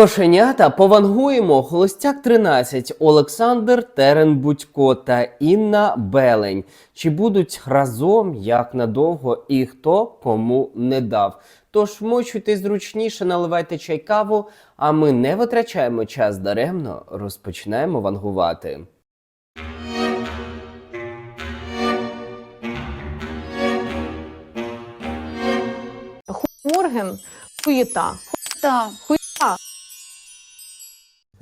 Кошенята повангуємо Холостяк 13, Олександр Терен-Будько та Інна Белень. Чи будуть разом як надовго і хто кому не дав? Тож вмочуйте зручніше, наливайте чай каву, а ми не витрачаємо час даремно, розпочинаємо вангувати. Морген, хуєта. Хуєта.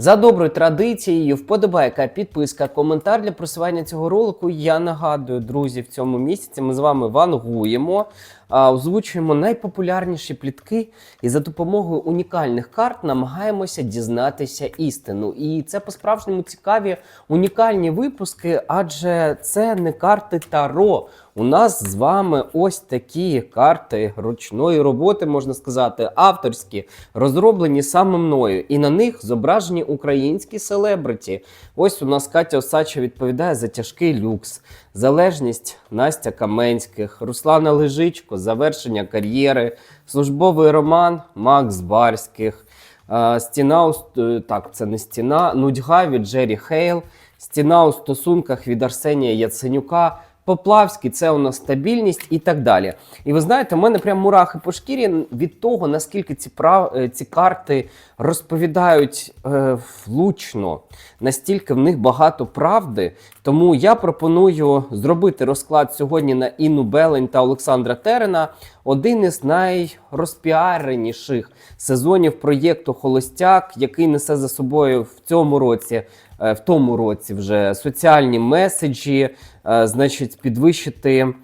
За доброю традицією, вподобайка, підписка, коментар для просування цього ролику. Я нагадую, друзі, в цьому місяці ми з вами вангуємо, озвучуємо найпопулярніші плітки і за допомогою унікальних карт намагаємося дізнатися істину. І це по-справжньому цікаві унікальні випуски, адже це не карти Таро. У нас з вами ось такі карти ручної роботи, можна сказати, авторські, розроблені саме мною. І на них зображені українські селебриті. Ось у нас Катя Осача відповідає за тяжкий люкс, залежність Настя Каменських, Руслана Лежичко, завершення кар'єри, службовий роман Макс Барських. Е, Стіна у е, так, це не стіна. Нудьга від Джері Хейл. Стіна у стосунках від Арсенія Яценюка. Поплавський, це у нас стабільність і так далі. І ви знаєте, у мене прям мурахи по шкірі від того, наскільки ці прав... е, ці карти розповідають е, влучно, настільки в них багато правди. Тому я пропоную зробити розклад сьогодні на Інну Белень та Олександра Терена. Один із найрозпіареніших сезонів проєкту Холостяк, який несе за собою в цьому році, е, в тому році вже соціальні меседжі, значить, підвищити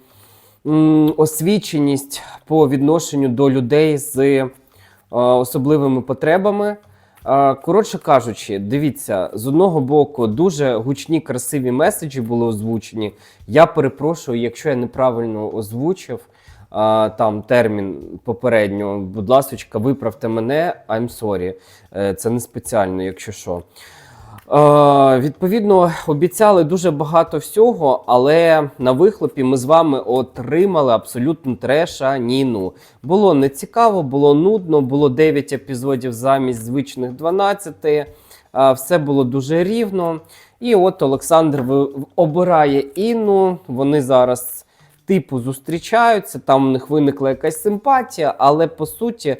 освіченість по відношенню до людей з е, особливими потребами. Е, Коротше кажучи, дивіться, з одного боку, дуже гучні, красиві меседжі були озвучені. Я перепрошую, якщо я неправильно озвучив там термін попередньо. Будь ласка, виправте мене, I'm sorry. Е, Це не спеціально, якщо що. Е, відповідно, обіцяли дуже багато всього, але на вихлопі ми з вами отримали абсолютно трешаніну. Було нецікаво, було нудно, було 9 епізодів замість звичних 12. Е, все було дуже рівно. І от Олександр обирає Інну. Вони зараз типу зустрічаються, там у них виникла якась симпатія, але по суті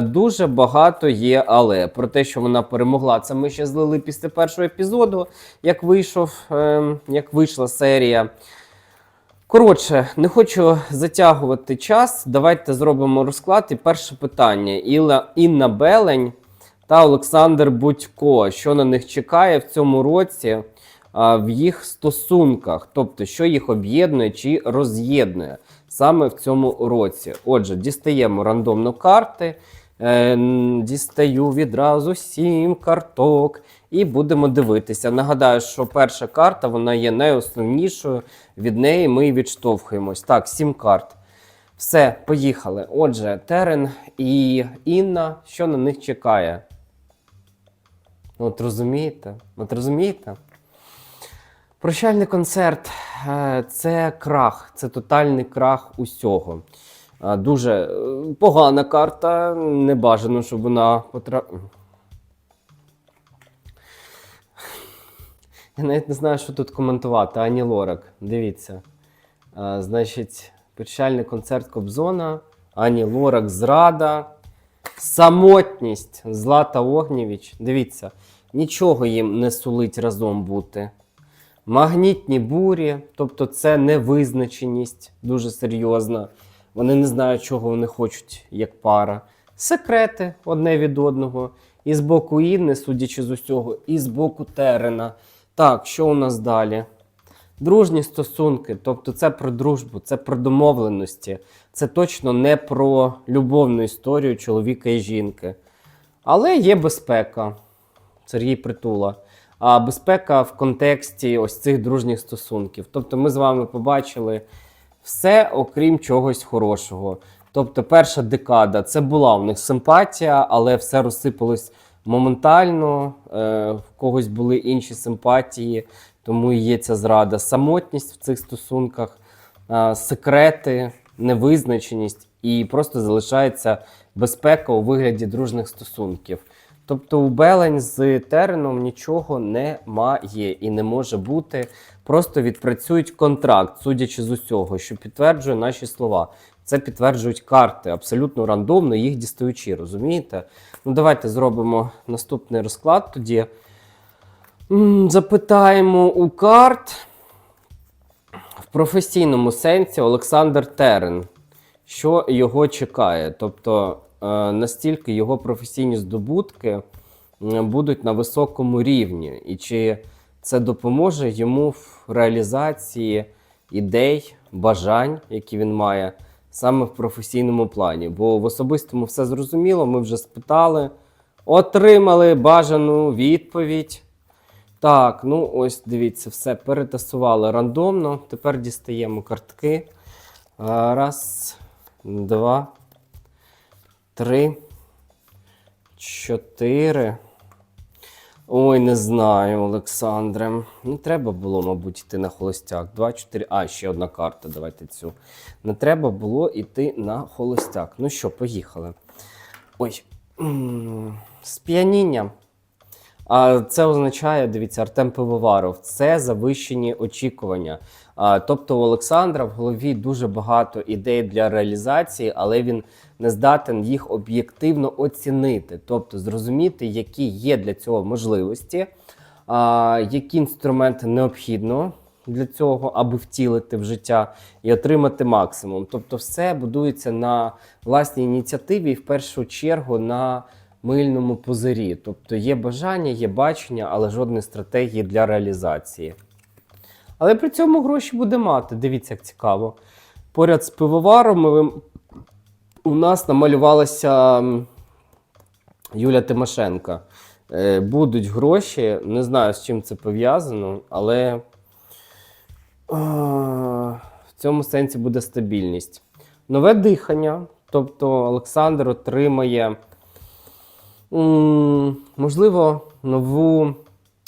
дуже багато є але. Про те, що вона перемогла, це ми ще злили після першого епізоду, як вийшов, е, як вийшла серія. Коротше, не хочу затягувати час. Давайте зробимо розклад. І перше питання: Іла, Інна Белень та Олександр Будько. Що на них чекає в цьому році а, в їх стосунках? Тобто, що їх об'єднує чи роз'єднує саме в цьому році? Отже, дістаємо рандомно карти. Е, дістаю відразу сім карток і будемо дивитися. Нагадаю, що перша карта вона є найосновнішою. Від неї ми відштовхуємось. Так, сім карт. Все, поїхали. Отже, Терен і Інна, що на них чекає? От розумієте? От розумієте? Прощальний концерт е, це крах, це тотальний крах усього. Е, Дуже е, погана карта. Не бажано, щоб вона потрапила. Я навіть не знаю, що тут коментувати. Ані Лорак, дивіться. Значить, прощальний концерт Кобзона, Ані Лорак, зрада, самотність Злата Огнєвіч. Дивіться, нічого їм не сулить разом бути. Магнітні бурі, тобто це невизначеність дуже серйозна. Вони не знають, чого вони хочуть як пара. Секрети одне від одного. І з боку Інни, судячи з усього, і з боку Терена. Так, що у нас далі? Дружні стосунки, тобто це про дружбу, це про домовленості, це точно не про любовну історію чоловіка і жінки. Але є безпека. Сергій Притула. А безпека в контексті ось цих дружніх стосунків. Тобто ми з вами побачили все, окрім чогось хорошого. Тобто, перша декада це була у них симпатія, але все розсипалось моментально. Е, в когось були інші симпатії, тому є ця зрада. Самотність в цих стосунках, е, секрети, невизначеність і просто залишається безпека у вигляді дружних стосунків. Тобто у Белень з Тереном нічого немає і не може бути. Просто відпрацюють контракт, судячи з усього, що підтверджує наші слова. Це підтверджують карти, абсолютно рандомно, їх дістаючи, розумієте? Ну, давайте зробимо наступний розклад тоді. Запитаємо у карт в професійному сенсі Олександр Терен, що його чекає. Тобто, настільки його професійні здобутки будуть на високому рівні, і чи це допоможе йому в реалізації ідей, бажань, які він має саме в професійному плані. Бо в особистому все зрозуміло, ми вже спитали, отримали бажану відповідь. Так, ну ось дивіться, все перетасували рандомно. Тепер дістаємо картки. Раз, два, три, чотири. Ой, не знаю, Олександре. Не треба було, мабуть, йти на холостяк. Два, чотири. А, ще одна карта. Давайте цю. Не треба було йти на холостяк. Ну що, поїхали. Ой. Сп'яніння. А це означає, дивіться, Артем Пивоваров, це завищені очікування. Тобто у Олександра в голові дуже багато ідей для реалізації, але він не здатен їх об'єктивно оцінити, тобто зрозуміти, які є для цього можливості, які інструменти необхідно для цього, аби втілити в життя і отримати максимум. Тобто, все будується на власній ініціативі і в першу чергу на мильному пузирі. Тобто є бажання, є бачення, але жодної стратегії для реалізації. Але при цьому гроші буде мати. Дивіться, як цікаво. Поряд з пивоваром у нас намалювалася Юля Тимошенко. Е, Будуть гроші, не знаю, з чим це пов'язано, але е, в цьому сенсі буде стабільність. Нове дихання. Тобто Олександр отримає, можливо, нову,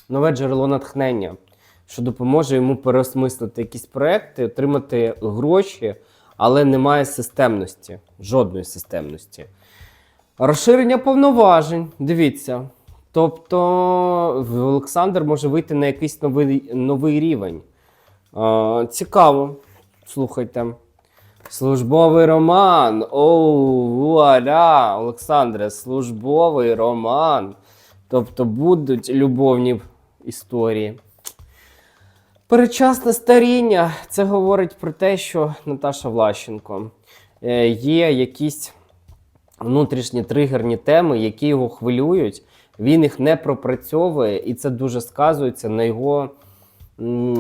нове джерело натхнення, що допоможе йому переосмислити якісь проекти, отримати гроші, але немає системності, жодної системності. Розширення повноважень. Дивіться. Тобто Олександр може вийти на якийсь новий, новий рівень. А, цікаво. Слухайте. Службовий роман. Оу, вуаля, Олександре, службовий роман. Тобто будуть любовні історії. Передчасне старіння це говорить про те, що Наташа Влащенко е, є якісь внутрішні тригерні теми, які його хвилюють. Він їх не пропрацьовує, і це дуже сказується на його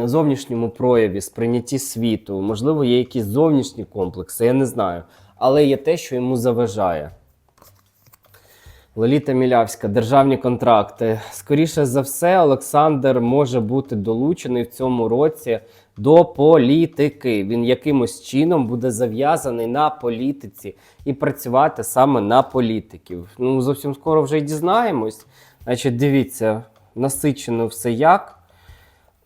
зовнішньому прояві, сприйнятті світу. Можливо, є якісь зовнішні комплекси, я не знаю. Але є те, що йому заважає. Лоліта Мілявська, державні контракти. Скоріше за все, Олександр може бути долучений в цьому році до політики. Він якимось чином буде зав'язаний на політиці і працювати саме на політиків. Ну, зовсім скоро вже й дізнаємось. Значить, дивіться, насичено все як.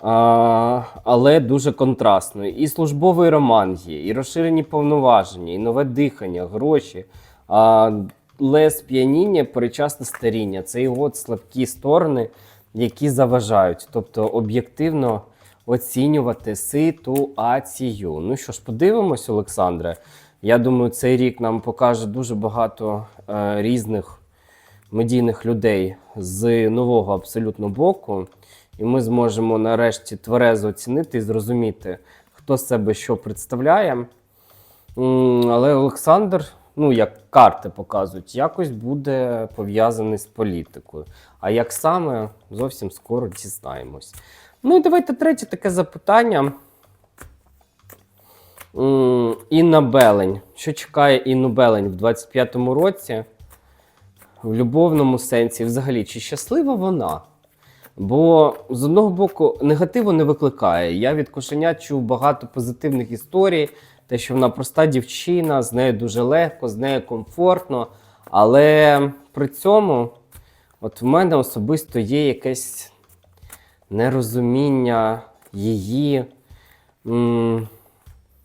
А, але дуже контрастно. І службовий роман є, і розширені повноваження, і нове дихання, гроші. А, але сп'яніння, перечасне старіння це його слабкі сторони, які заважають. Тобто об'єктивно оцінювати ситуацію. Ну що ж, подивимось, Олександре. Я думаю, цей рік нам покаже дуже багато е, різних медійних людей з нового абсолютно боку. І ми зможемо нарешті тверезо оцінити і зрозуміти, хто себе що представляє. Але Олександр, ну як карти показують, якось буде пов'язаний з політикою. А як саме, зовсім скоро дізнаємось. Ну і давайте третє таке запитання. Інна Белень. Що чекає Інну Белень в 25-му році? В любовному сенсі, взагалі, чи щаслива вона? Бо з одного боку негативу не викликає. Я від кошенят чув багато позитивних історій, те, що вона проста дівчина, з нею дуже легко, з нею комфортно. Але при цьому, от в мене особисто є якесь нерозуміння її, м,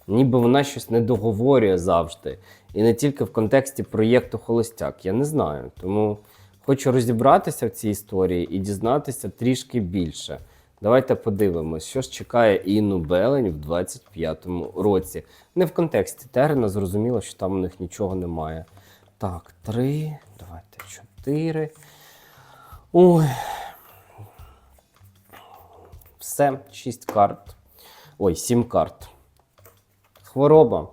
ніби вона щось не договорює завжди. І не тільки в контексті проєкту Холостяк. Я не знаю. Тому Хочу розібратися в цій історії і дізнатися трішки більше. Давайте подивимось, що ж чекає Інну Белень в 25-му році. Не в контексті Терена, зрозуміло, що там у них нічого немає. Так, три, давайте чотири. Ой. Все, шість карт. Ой, сім карт. Хвороба.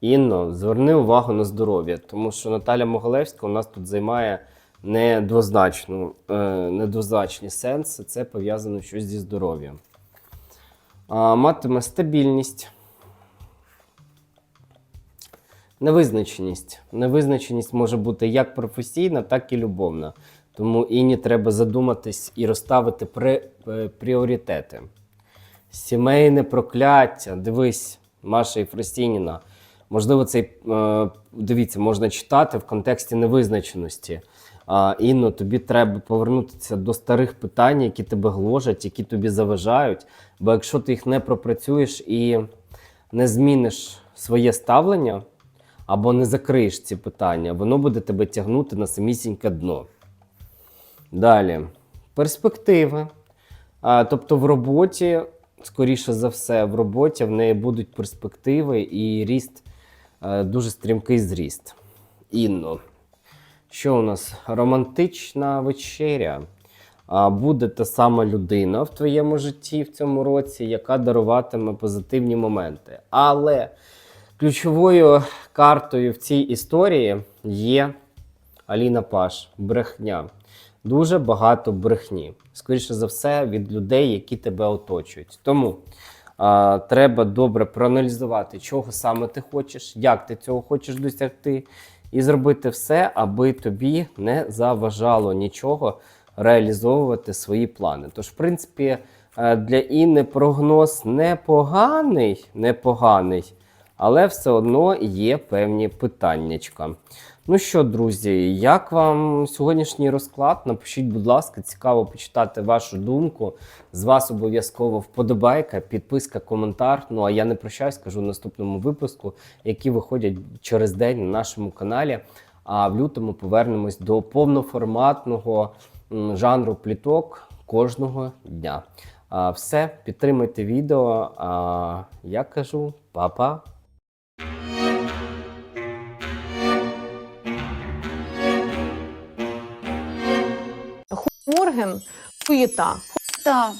Інно, зверни увагу на здоров'я, тому що Наталя Моголевська у нас тут займає недвозначну, е, недвозначні сенси. Це пов'язано щось зі здоров'ям. Матиме стабільність. Невизначеність. Невизначеність може бути як професійна, так і любовна. Тому Інні треба задуматись і розставити е, пріоритети. Сімейне прокляття. Дивись, Маша Єфросініна. Можливо, цей е, дивіться, можна читати в контексті невизначеності. Інно, тобі треба повернутися до старих питань, які тебе гложать, які тобі заважають. Бо якщо ти їх не пропрацюєш і не зміниш своє ставлення або не закриєш ці питання, воно буде тебе тягнути на самісіньке дно. Далі. Перспективи. А, тобто в роботі, скоріше за все, в роботі в неї будуть перспективи і ріст, е, дуже стрімкий зріст. Інно. Що у нас? Романтична вечеря. А, буде та сама людина в твоєму житті в цьому році, яка даруватиме позитивні моменти. Але ключовою картою в цій історії є Аліна Паш, брехня. Дуже багато брехні. Скоріше за все, від людей, які тебе оточують. Тому а, треба добре проаналізувати, чого саме ти хочеш, як ти цього хочеш досягти, і зробити все, аби тобі не заважало нічого реалізовувати свої плани. Тож, в принципі, е, для Інни прогноз непоганий, непоганий, але все одно є певні питаннячка. Ну що, друзі, як вам сьогоднішній розклад? Напишіть, будь ласка, цікаво почитати вашу думку. З вас обов'язково вподобайка, підписка, коментар. Ну а я не прощаюсь, кажу в наступному випуску, які виходять через день на нашому каналі. А в лютому повернемось до повноформатного жанру пліток кожного дня. Все, підтримуйте відео. Я кажу па-па. Морген хуєта. Так.